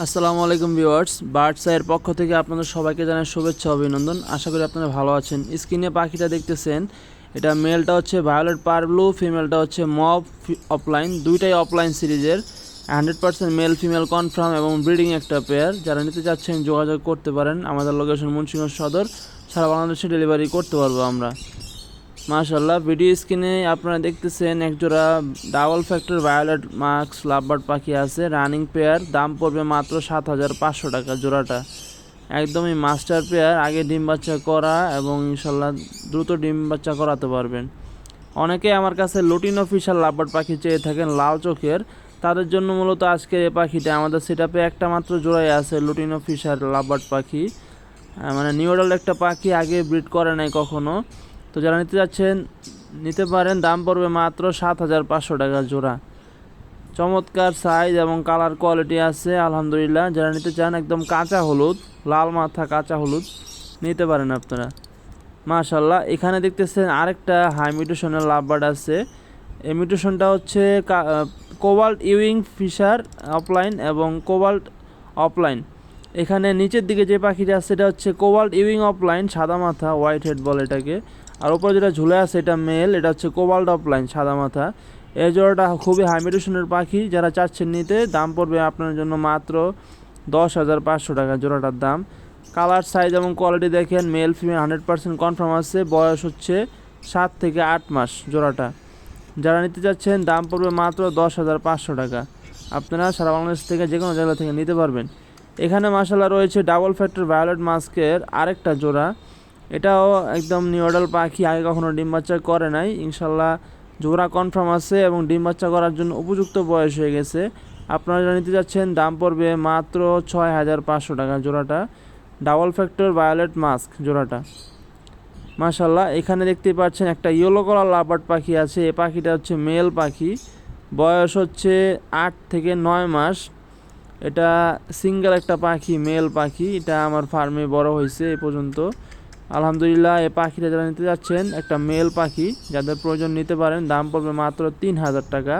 আসসালামু আলাইকুম viewers, bird সাইয়ের পক্ষ থেকে আপনাদের সবাইকে জানাই শুভেচ্ছা, অভিনন্দন। আশা করি আপনারা ভালো আছেন। স্ক্রিনে পাখিটা দেখতেছেন, এটা মেলটা হচ্ছে ভায়োলেট পার ব্লু, ফিমেলটা হচ্ছে মব অফলাইন, দুইটাই অফলাইন সিরিজের। Hundred percent male, female confirm এবং ব্রিডিং একটা পেয়ার। যারা নিতে চাচ্ছেন, যোগাযোগ করতে পারেন। আমাদের লোকেশন মুন্সিগঞ্জ সদর, সারা বাংলাদেশে ডেলিভারি করতে পারব আমরা। মাশাল্লাহ ভিডিও স্ক্রিনে আপনারা দেখতেছেন একজোড়া ডাবল ফ্যাক্টর ভায়োলেট মার্কস লাভবার্ড পাখি আছে রানিং পেয়ার দাম পড়বে মাত্র সাত হাজার পাঁচশো টাকা জোড়াটা। একদমই মাস্টার পেয়ার আগে ডিম বাচ্চা করা এবং ইনশাল্লাহ দ্রুত ডিম বাচ্চা করাতে পারবেন। অনেকে আমার কাছে লুটিন অফিসিয়াল লাভবার্ড পাখি চেয়ে থাকেন লাল চোখের, তাদের জন্য মূলত আজকের এই পাখিটা। আমাদের সেটাপে একটা মাত্র জোড়াই আছে লুটিন অফিসিয়াল লাভবার্ড পাখি। মানে নিউডাল একটা পাখি আগে ব্রিড করে নাই কখনো। তো যারা নিতে যাচ্ছেন, নিতে পারেন। দাম পড়বে মাত্র সাত হাজার পাঁচশো টাকা জোড়া। চমৎকার সাইজ এবং কালার কোয়ালিটি আছে, আলহামদুলিল্লাহ। যারা নিতে চান, একদম কাঁচা হলুদ, লাল মাথা কাঁচা হলুদ, নিতে পারেন আপনারা। মাশাল্লাহ এখানে দেখতেছেন আরেকটা হাই মিউটেশনের লাভবার্ড আছে। এই মিউটেশনটা হচ্ছে কোবাল্ট ইউইং ফিশার অফলাইন এবং কোবাল্ট অফলাইন এখানে নিচের দিকে যে পাখিটা আছে, সেটা হচ্ছে কোবাল্ট ইউইং অফলাইন সাদা মাথা হোয়াইট হেড বলে এটাকে। আর উপরে যেটা ঝুলে আছে এটা মেল, এটা হচ্ছে কোবাল্ট অফলাইন সাদা মাথা। এই জোড়াটা খুবই হাই মিউটেশনের পাখি, যারা চাচ্ছেন নিতে, দাম পড়বে আপনার জন্য মাত্র দশ হাজার পাঁচশো টাকা জোড়াটার দাম। কালার সাইজ এবং কোয়ালিটি দেখেন male female hundred percent confirm আছে, বয়স হচ্ছে সাত থেকে আট মাস জোড়াটা। যারা নিতে চাচ্ছেন, দাম পড়বে মাত্র দশ হাজার পাঁচশো টাকা। আপনারা সারা বাংলাদেশ থেকে যে কোনো জায়গা থেকে নিতে পারবেন। এখানে মাসালা রয়েছে ডাবল ফ্যাক্টর ভায়োলেট মাস্কের আরেকটা জোড়া। এটাও একদম নিউডাল পাখি আগে কখনো ডিম বাচ্চা করে নাই। ইনশাল্লাহ জোড়া কনফার্ম আছে এবং ডিম বাচ্চা করার জন্য উপযুক্ত বয়স হয়ে গেছে। আপনারা নিতে যাচ্ছেন, দাম পড়বে মাত্র ছয় হাজার পাঁচশো টাকা জোড়াটা। ডাবল ফ্যাক্টর ভায়োলেট মাস্ক জোড়াটা। মাশাল্লাহ, এখানে দেখতে পাচ্ছেন একটা ইয়েলো কালার লাভার্ড পাখি আছে। এই পাখিটা হচ্ছে মেল পাখি। বয়স হচ্ছে আট থেকে নয় মাস। এটা সিঙ্গেল একটা পাখি, মেল পাখি। এটা আমার ফার্মে বড় হয়েছে এ পর্যন্ত। আলহামদুলিল্লাহ, এই পাখিটা যারা নিতে যাচ্ছেন, একটা মেল পাখি, যাদের প্রয়োজন নিতে পারেন, দাম পড়বে মাত্র তিন হাজার টাকা।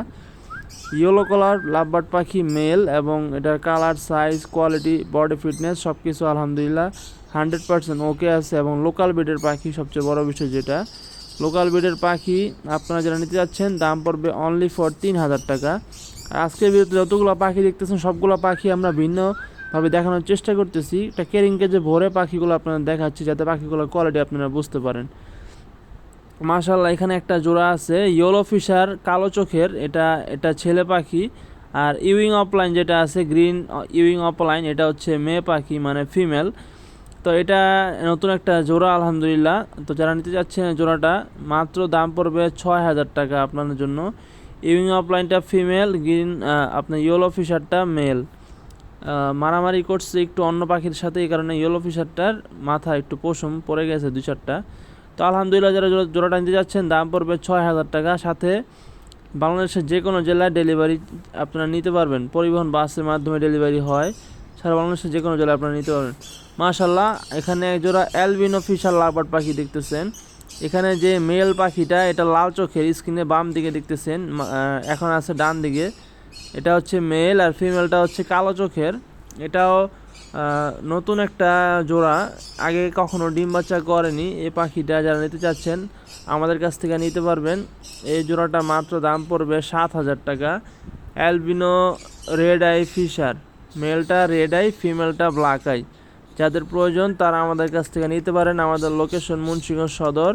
ইয়েলো কালার লাভবার্ড পাখি মেল এবং এটার colour size quality body fitness সব কিছু আলহামদুলিল্লাহ হান্ড্রেড পার্সেন্ট ওকে আছে এবং লোকাল ব্রিডের পাখি সবচেয়ে বড় বিষয় যেটা। লোকাল ব্রিডের পাখি আপনারা যারা নিতে যাচ্ছেন, দাম পড়বে অনলি ফর তিন হাজার টাকা। আজকের ভিডিওতে যতগুলো পাখি দেখতেছেন, সবগুলো পাখি আমরা ভিন্নভাবে দেখানোর চেষ্টা করতেছি। একটা কেরিং কেজে ভরে পাখিগুলো আপনাদের দেখাচ্ছি, যাতে পাখিগুলোর কোয়ালিটি আপনারা বুঝতে পারেন। মাশাল্লাহ এখানে একটা জোড়া আছে ইয়েলো ফিশার কালো চোখের। এটা এটা ছেলে পাখি। আর ইউইং অফলাইন যেটা আছে গ্রিন ইউইং অফলাইন এটা হচ্ছে মেয়ে পাখি মানে ফিমেল তো এটা নতুন একটা জোড়া, আলহামদুলিল্লাহ। তো যারা নিতে চাচ্ছেন জোড়াটা, মাত্র দাম পড়বে ছয় হাজার টাকা আপনাদের জন্য। ইউইং অফলাইনটা ফিমেল গ্রিন আপনার ইয়েলো ফিশারটা মেল মারামারি করছে একটু অন্য পাখির সাথে, এই কারণে ইয়েলো ফিশারটার মাথা একটু পশম পড়ে গেছে দুই চারটা। তো আলহামদুলিল্লাহ যারা জোড়া- জোড়াটা নিতে যাচ্ছেন, দাম পড়বে ছয় হাজার টাকা। সাথে বাংলাদেশের যে কোনো জেলায় ডেলিভারি আপনারা নিতে পারবেন। পরিবহন বাসের মাধ্যমে ডেলিভারি হয়। সারা বাংলাদেশের যে কোনো জেলায় আপনারা নিতে পারবেন। মাশাল্লাহ এখানে এক জোড়া অ্যালবিনো ফিশার লাভবার্ড পাখি দেখতেছেন। এখানে যে মেল পাখিটা, এটা লাল চোখের স্ক্রিনে বাম দিকে দেখতেছেন। এখন আছে ডান দিকে। এটা হচ্ছে মেল আর ফিমেলটা হচ্ছে কালো চোখের। এটাও নতুন একটা জোড়া। আগে কখনো ডিম বাচ্চা করেনি। এই পাখিটা যারা নিতে চাচ্ছেন, আমাদের কাছ থেকে নিতে পারবেন। এই জোড়াটা মাত্র দাম পড়বে সাত হাজার টাকা। Albino red eye Fischer. মেলটা রেড আই ফিমেলটা ব্ল্যাক আই যাদের প্রয়োজন, তারা আমাদের কাছ থেকে নিতে পারেন। আমাদের লোকেশন মুন্সিগঞ্জ সদর।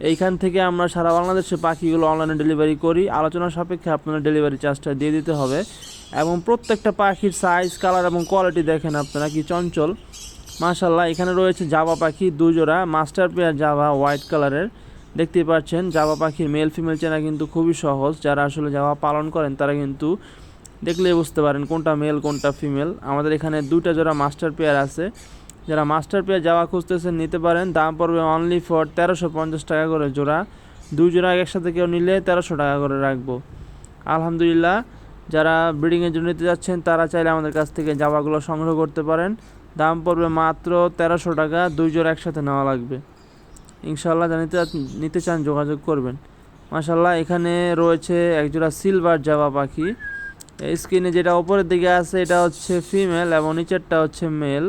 এইখান থেকে আমরা সারা বাংলাদেশে পাখিগুলো অনলাইনে ডেলিভারি করি। আলোচনা সাপেক্ষে আপনারা ডেলিভারি চার্জটা দিয়ে দিতে হবে। এবং প্রত্যেকটা পাখির সাইজ কালার এবং কোয়ালিটি দেখেন আপনারা কি চঞ্চল। মাশাল্লাহ এখানে রয়েছে জাবা পাখি দুজোড়া মাস্টার পেয়ার জাভা হোয়াইট কালারের দেখতেই পাচ্ছেন, জাবা পাখির মেল ফিমেল চেনা কিন্তু খুবই সহজ। যারা আসলে জাভা পালন করেন, তারা কিন্তু দেখলেই বুঝতে পারেন কোনটা মেল কোনটা ফিমেল আমাদের এখানে দুইটা জোড়া মাস্টার পেয়ার আছে। যারা মাস্টার পেয়ার যাওয়া খুঁজতেছেন নিতে পারেন। দাম পড়বে অনলি ফর তেরোশো পঞ্চাশ টাকা করে জোড়া। দুই জোড়া একসাথে কেউ নিলে তেরোশো টাকা করে রাখব। আলহামদুলিল্লাহ, যারা ব্রিডিংয়ের জন্য নিতে যাচ্ছেন, তারা চাইলে আমাদের কাছ থেকে জামাগুলো সংগ্রহ করতে পারেন। দাম পড়বে মাত্র তেরোশো টাকা, দুই জোড়া একসাথে নেওয়া লাগবে। ইনশাল্লাহ যা নিতে নিতে চান, যোগাযোগ করবেন। মাশাল্লাহ এখানে রয়েছে একজোড়া সিলভার জাবা পাখি। স্ক্রিনে যেটা ওপরের দিকে আছে, এটা হচ্ছে ফিমেল এবং নিচেরটা হচ্ছে মেল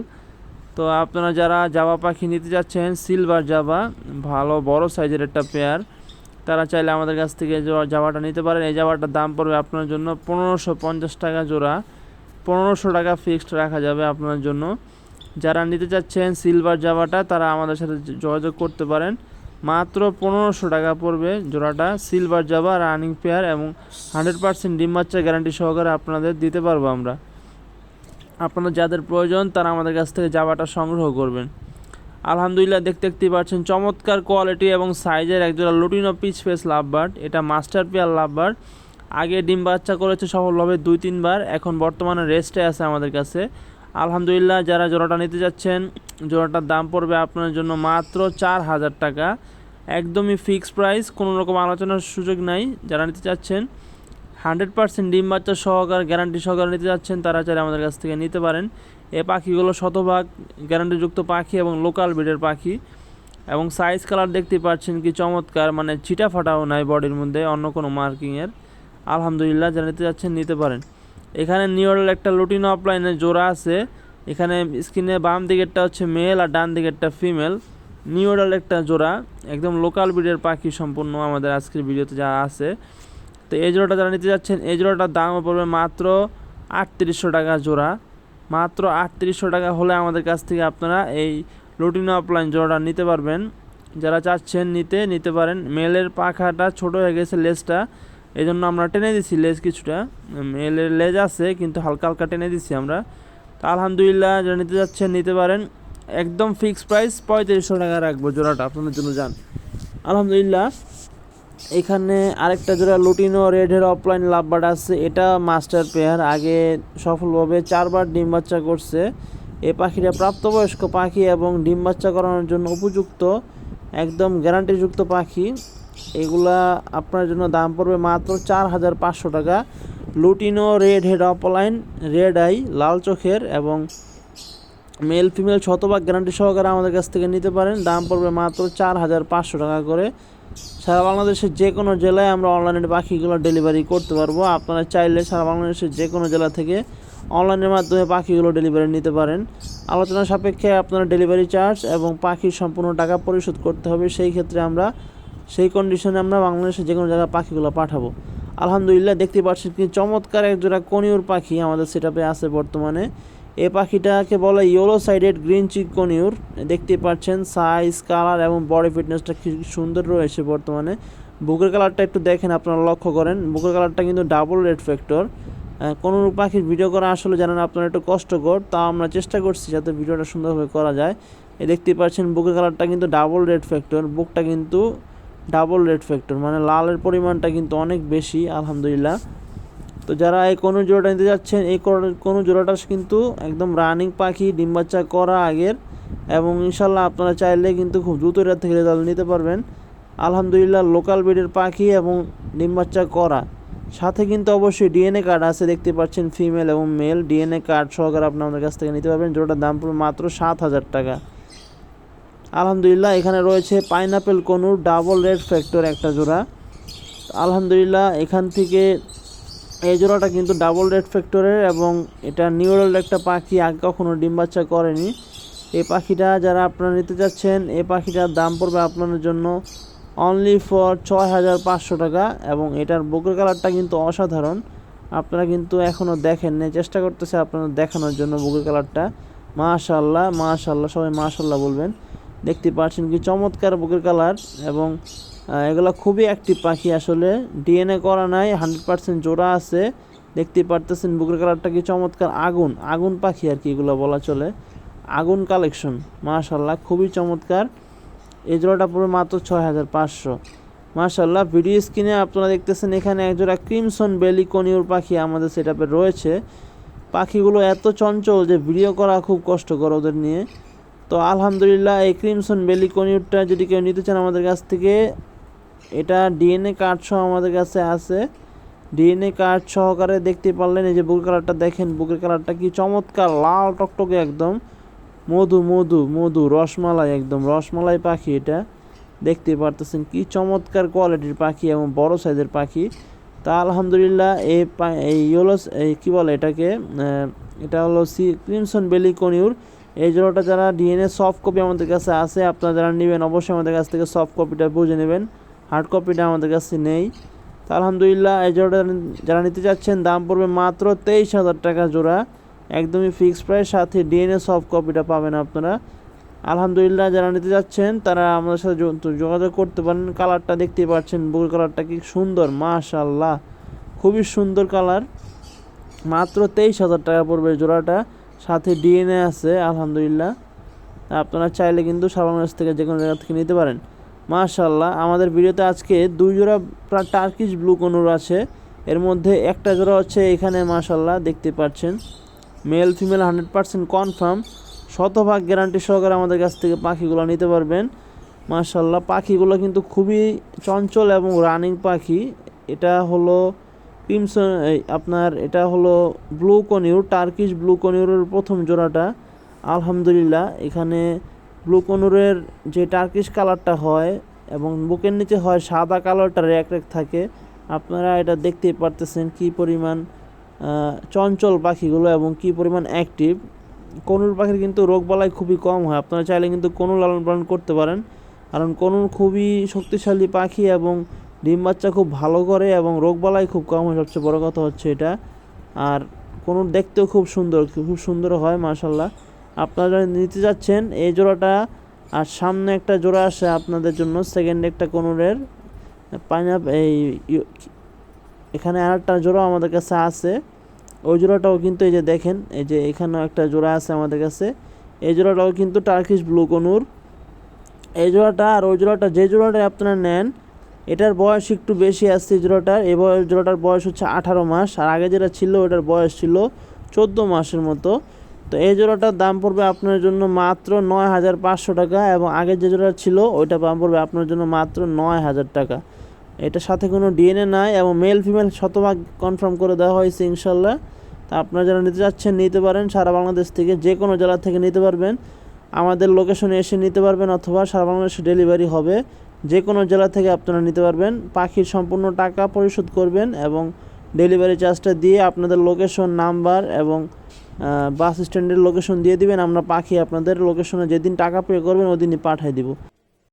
তো আপনারা যারা জাবা পাখি নিতে যাচ্ছেন সিলভার জাবা, ভালো, বড় সাইজের একটা পেয়ার তারা চাইলে আমাদের কাছ থেকে জাবাটা নিতে পারেন। এই জাবাটার দাম পড়বে আপনার জন্য পনেরোশো পঞ্চাশ টাকা জোড়া। পনেরোশো টাকা ফিক্সড রাখা যাবে আপনার জন্য। যারা নিতে চাচ্ছেন সিলভার জাবাটা, তারা আমাদের সাথে যোগাযোগ করতে পারেন। মাত্র পনেরোশো টাকা পড়বে জোড়াটা সিলভার জাবা রানিং পেয়ার এবং হান্ড্রেড পার্সেন্ট ডিম বাচ্চা গ্যারান্টি সহকারে আপনাদের দিতে পারব আমরা। আপনার যাদের প্রয়োজন, তারা আমাদের কাছ থেকে জাবাটা সংগ্রহ করবেন। আলহামদুলিল্লাহ দেখতে দেখতেই পাচ্ছেন, চমৎকার কোয়ালিটি এবং সাইজের একজোড়া লুটিনো পিচ ফেস লাভবার্ড এটা মাস্টার পেয়ার লাভবার্ড আগে ডিম বাচ্চা করেছে সফলভাবে দুই, তিনবার, এখন বর্তমানে রেস্টে আছে আমাদের কাছে। আলহামদুলিল্লাহ যারা জোড়াটা নিতে যাচ্ছেন, জোড়াটার দাম পড়বে আপনার জন্য মাত্র চার হাজার টাকা। একদমই ফিক্সড প্রাইস কোনো রকম আলোচনার সুযোগ নাই। যারা নিতে চাচ্ছেন হান্ড্রেড পার্সেন্ট ডিম বাচ্চা সহকার গ্যারান্টি সহকারে নিতে যাচ্ছেন, তারা চাইলে আমাদের কাছ থেকে নিতে পারেন। এ পাখিগুলো শতভাগ গ্যারান্টিযুক্ত পাখি এবং লোকাল ব্রিডের পাখি এবং সাইজ কালার দেখতে পাচ্ছেন কি চমৎকার মানে চিটা ফাটাও নাই বডির মধ্যে, অন্য কোনো মার্কিংয়ের। আলহামদুলিল্লাহ, যারা নিতে যাচ্ছেন নিতে পারেন। এখানে নিউরাল একটা লুটিন অফলাইনের জোড়া আছে। এখানে স্ক্রিনে বাম দিকেরটা হচ্ছে মেল আর ডান দিকেরটা ফিমেল। নিউরাল একটা জোড়া, একদম লোকাল ব্রিডের পাখি সম্পূর্ণ আমাদের আজকের ভিডিওতে যা আছে। তো এই জোড়াটা যারা নিতে যাচ্ছেন, এই জোড়াটার দামও পড়বে মাত্র আটত্রিশশো টাকা জোড়া। মাত্র আটত্রিশশো টাকা হলে আমাদের কাছ থেকে আপনারা এই লুটিনো অফলাইন জোড়াটা নিতে পারবেন। যারা চাচ্ছেন নিতে নিতে পারেন। মেলের পাখাটা ছোট হয়ে গেছে লেজটা। এই জন্য আমরা টেনে দিছি লেজ কিছুটা। মেলের লেজ আছে, কিন্তু হালকা হালকা টেনে দিছি আমরা। তো আলহামদুলিল্লাহ, যারা নিতে যাচ্ছেন, নিতে পারেন। একদম ফিক্সড প্রাইস পঁয়ত্রিশশো টাকা রাখব জোড়াটা, আপনাদের জন্য যান। আলহামদুলিল্লাহ। এখানে আরেকটা জোড়া lutino red head opaline lovebird আছে। এটা মাস্টার পেয়ার আগে সফলভাবে চারবার ডিম বাচ্চা করছে। এই পাখিটা প্রাপ্তবয়স্ক পাখি এবং ডিম বাচ্চা করানোর জন্য উপযুক্ত, একদম গ্যারান্টিযুক্ত পাখি। এগুলা আপনার জন্য দাম পড়বে মাত্র চার হাজার পাঁচশো টাকা। Lutino red head opaline red eye, লাল চোখের এবং মেল ফিমেল শতভাগ গ্যারান্টি সহকারে আমাদের কাছ থেকে নিতে পারেন। দাম পড়বে মাত্র চার হাজার পাঁচশো টাকা করে। সারা বাংলাদেশের যে কোনো জেলায় আমরা অনলাইনে পাখিগুলো ডেলিভারি করতে পারব। আপনারা চাইলে সারা বাংলাদেশের যে কোনো জেলা থেকে অনলাইনের মাধ্যমে পাখিগুলো ডেলিভারি নিতে পারেন। আলোচনা সাপেক্ষে আপনারা ডেলিভারি চার্জ এবং পাখির সম্পূর্ণ টাকা পরিশোধ করতে হবে। সেই ক্ষেত্রে আমরা, সেই কন্ডিশনে আমরা বাংলাদেশের যে কোনো জায়গায় পাখিগুলো পাঠাবো। আলহামদুলিল্লাহ, দেখতে পাচ্ছেন কি চমৎকার এক জোড়া কনিউর পাখি আমাদের সেটাপে আছে বর্তমানে। এই পাখিটাকে বলে yellow sided green cheek conure দেখতে পাচ্ছেন সাইজ কালার এবং বডি ফিটনেসটা কি সুন্দর রয়েছে বর্তমানে। বুকের কালারটা একটু দেখেন, আপনারা লক্ষ্য করেন। বুকের কালারটা কিন্তু ডাবল রেড ফ্যাক্টর কোনো পাখির ভিডিও করা আসলে জানেন আপনারা একটু কষ্টকর। তা আমরা চেষ্টা করছি যাতে ভিডিওটা সুন্দরভাবে করা যায়। এ দেখতে পাচ্ছেন, বুকের কালারটা কিন্তু ডাবল রেড ফ্যাক্টর বুকটা কিন্তু ডাবল রেড ফ্যাক্টর মানে লালের পরিমাণটা কিন্তু অনেক বেশি, আলহামদুলিল্লাহ। তো যারা এই কোনো জোড়াটা নিতে যাচ্ছেন, এই কোনো জোড়াটা কিন্তু একদম রানিং পাখি, ডিম বাচ্চা করা আগের এবং ইনশাল্লাহ আপনারা চাইলে কিন্তু খুব দ্রুত এটা থেকে রেজাল্ট নিতে পারবেন। আলহামদুলিল্লাহ লোকাল ব্রিডের পাখি এবং ডিম বাচ্চা করা। সাথে কিন্তু অবশ্যই ডিএনএ কার্ড আছে, দেখতে পাচ্ছেন ফিমেল এবং মেল ডিএনএ কার্ড সহকারে আপনি আমাদের কাছ থেকে নিতে পারবেন। জোড়াটার দাম পড়বে মাত্র সাত হাজার টাকা। আলহামদুলিল্লাহ এখানে রয়েছে pineapple conure double red factor একটা জোড়া। আলহামদুলিল্লাহ এখান থেকে এই জোড়াটা কিন্তু ডাবল রেড ফ্যাক্টরের এবং এটা নিউরাল একটা পাখি, আগে কখনো ডিম বাচ্চা করেনি। এই পাখিটা যারা আপনারা নিতে চাচ্ছেন, এই পাখিটার দাম পড়বে আপনাদের জন্য অনলি ফর ছয় হাজার পাঁচশো টাকা এবং এটার বুকের কালারটা কিন্তু অসাধারণ। আপনারা কিন্তু এখনও দেখেননি, চেষ্টা করতেছে আপনাদের দেখানোর জন্য বুকের কালারটা। মাশাল্লাহ মাশাল্লাহ সবাই মাশাল্লাহ বলবেন। দেখতে পাচ্ছেন কি চমৎকার বুকের কালার এবং এগুলো খুবই অ্যাক্টিভ পাখি আসলে। ডিএনএ করা নাই হান্ড্রেড পার্সেন্ট জোড়া আছে। দেখতে পারতেছেন, বুকের কালারটা কি চমৎকার? আগুন আগুন পাখি আর কি এগুলো বলা চলে। আগুন কালেকশন মাশাল্লাহ খুবই চমৎকার। এই জোড়াটা পুরো মাত্র ছয় হাজার পাঁচশো। মাশাল্লাহ ভিডিও স্ক্রিনে আপনারা দেখতেছেন, এখানে একজোড়া ক্রিমসন বেলি কনিউর পাখি আমাদের সেটাপে রয়েছে। পাখিগুলো এত চঞ্চল যে ভিডিও করা খুব কষ্টকর ওদের নিয়ে। তো আলহামদুলিল্লাহ, এই ক্রিমসন বেলি কনিউরটা যদি কেউ নিতে চান আমাদের কাছ থেকে এটা ডিএনএ কার্ড সহ আমাদের কাছে আছে। ডিএনএ কার্ড সহকারে দেখতে পারলেন, এই যে বুকের কালারটা দেখেন, বুকের কালারটা কি চমৎকার, লাল টকটকে একদম। মধু মধু মধু, রসমালাই একদম, রসমালাই পাখি এটা। দেখতে পারতেছেন কি চমৎকার কোয়ালিটির পাখি এবং বড় সাইজের পাখি। তা আলহামদুলিল্লাহ এই এই হলো এই কী বলে এটাকে? এটা হলো সি ক্রিমসন বেলি কনিউর এই জোড়াটা যারা ডিএনএ সফট কপি আমাদের কাছে আছে, আপনারা যারা নেবেন, অবশ্যই আমাদের কাছ থেকে সফট কপিটা বুঝে নেবেন। হার্ড কপিটা আমাদের কাছে নেই। তা আলহামদুলিল্লাহ এই জোড়াটা যারা নিতে চাচ্ছেন, দাম পড়বে মাত্র তেইশ হাজার টাকা জোড়া। একদমই ফিক্সড প্রাইস সাথে ডিএনএ সফট কপিটা পাবেন আপনারা। আলহামদুলিল্লাহ যারা নিতে যাচ্ছেন তারা আমাদের সাথে যোগাযোগ করতে পারেন। কালারটা দেখতেই পাচ্ছেন, বুকের কালারটা কি সুন্দর মাশাল্লাহ খুবই সুন্দর কালার। মাত্র তেইশ হাজার টাকা পড়বে জোড়াটা। সাথে ডিএনএ আছে, আলহামদুলিল্লাহ। আপনারা চাইলে কিন্তু বাংলাদেশ থেকে যে কোনো জায়গা থেকে নিতে পারেন। মাশাল্লাহ আমাদের ভিডিওতে আজকে দুই জোড়া প্রায় টার্কিশ ব্লু কনুর আছে। এর মধ্যে একটা জোড়া হচ্ছে এখানে মাশাল্লাহ দেখতে পাচ্ছেন। Male female hundred percent confirm শতভাগ গ্যারান্টি সহকারে আমাদের কাছ থেকে পাখিগুলো নিতে পারবেন। মাশাল্লাহ পাখিগুলো কিন্তু খুবই চঞ্চল এবং রানিং পাখি। এটা হলো ক্রিমসন আপনার এটা হলো ব্লু কনিউর টার্কিশ ব্লু কনিউরের প্রথম জোড়াটা। আলহামদুলিল্লাহ, এখানে ব্লু কনুরের যে টার্কিশ কালারটা হয় এবং বুকের নিচে হয় সাদা কালারটা র্যাক র্যাক থাকে, আপনারা এটা দেখতেই পারতেছেন কি পরিমাণ চঞ্চল পাখিগুলো এবং কি পরিমাণ অ্যাক্টিভ কনুর পাখির কিন্তু রোগবালাই খুবই কম হয়, আপনারা চাইলে কিন্তু কনু লালন পালন করতে পারেন। কারণ কনুর খুবই শক্তিশালী পাখি এবং ডিম বাচ্চা খুব ভালো করে এবং রোগবালাই খুব কম হয়, সবচেয়ে বড় কথা হচ্ছে এটা। আর কনুর দেখতেও খুব সুন্দর খুব সুন্দর হয় মাশাল্লাহ আপনারা নিতে যাচ্ছেন, এই জোড়াটা, আর সামনে একটা জোড়া আসে আপনাদের জন্য সেকেন্ড একটা কনুরের পাইনাপ এই এখানে আর একটা জোড়া আমাদের কাছে আছে, ওই জোড়াটাও কিন্তু এই যে দেখেন, এই যে এখানেও একটা জোড়া আছে আমাদের কাছে, এই জোড়াটাও কিন্তু টার্কিশ ব্লু কনুর, এই জোড়াটা আর ওই জোড়াটা, যে জোড়াটা আপনারা নেন, এটার বয়স একটু বেশি আসছে এই জোড়াটার, এই বয়স জোড়াটার বয়স হচ্ছে আঠারো মাস, আর আগে যেটা ছিল ওটার বয়স ছিল চোদ্দ মাসের মতো তো এই জোড়াটার দাম পড়বে আপনার জন্য মাত্র নয় হাজার পাঁচশো টাকা এবং আগের যে জোড়া ছিল, ওইটা দাম পড়বে আপনার জন্য মাত্র নয় হাজার টাকা। এটার সাথে কোনো ডিএনএ নাই এবং মেল ফিমেল শতভাগ কনফার্ম করে দেওয়া হয়েছে ইনশাল্লাহ। তা আপনারা যারা নিতে চাচ্ছেন, নিতে পারেন। সারা বাংলাদেশ থেকে যে কোনো জেলা থেকে নিতে পারবেন। আমাদের লোকেশনে এসে নিতে পারবেন অথবা সারা বাংলাদেশে ডেলিভারি হবে। যে কোনো জেলা থেকে আপনারা নিতে পারবেন। পাখির সম্পূর্ণ টাকা পরিশোধ করবেন এবং ডেলিভারি চার্জটা দিয়ে আপনাদের লোকেশন নাম্বার এবং বাস স্ট্যান্ডের লোকেশন দিয়ে দিবেন, আমরা পাখি আপনাদের লোকেশনে যেদিন টাকা পে করবেন ওই দিনই পাঠিয়ে দিব।